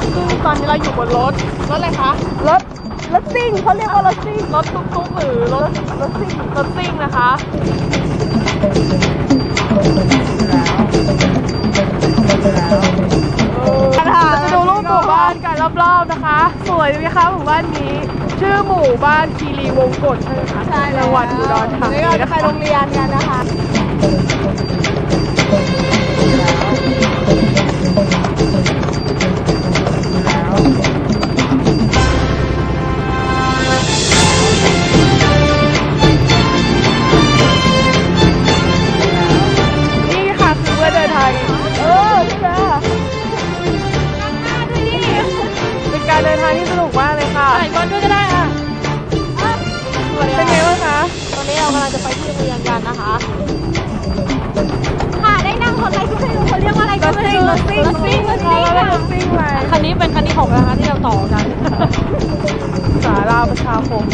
อยู่บนรถ รถอะไรคะ รถรถซิ่งเขาเรียกว่ารถซิ่งรถตุ๊กๆหรือรถรถซิ่งรถซิ่งนะคะเราจะดูรูปหมู่บ้านกันรอบๆนะคะ สวยไหมคะหมู่บ้านนี้ ชื่อหมู่บ้านคีรีวงกฏใช่ไหมคะใช่จังหวัดอุดรธานีนี่เราจะนะไปคะโรงเรียนกันนะคะ นกันนะคะ ค่ะได้นั่งรถอะไรที่ไม่รู้เขาเรียกว่าอะไรก็ไม่รู้รถซิ่งรถซิ่งรถซิ่งเราเป็นรถซิ่งไปคันนี้เป็นคันที่หกนะคะที่เราต่อกันสาราประชาคม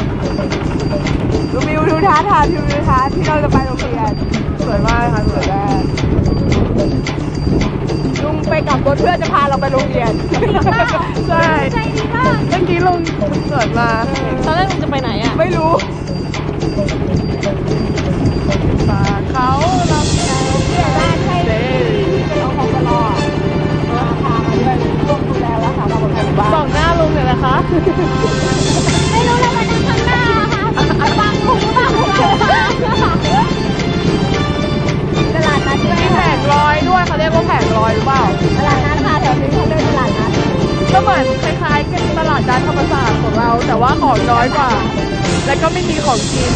ดูวิวดูท้าทายดูวิวท้าที่เราจะไปโรงเรียนสวยมากเลยค่ะสวยมากลุงไปกับรถเพื่อจะพาเราไปโรงเรียนใช่ใจดีมากเมื่อกี้ลงเกิดมาตอนแรกลุงจะไปไหนอะไม่รู้ ไม่รู้เลยว่านั่งข้างหน้าค่ะบางหูบางหูตลาดนัดด้วยมีแผงลอยด้วยเขาเรียกว่าแผงลอยหรือเปล่า ตลาดนัดค่ะแถวนี้เขาเรียกตลาดนัดก็เหมือนคล้ายๆกับตลาดด้านธรรมศาสตร์ของเรา แต่ว่าของน้อยกว่า และก็ไม่มีของกิน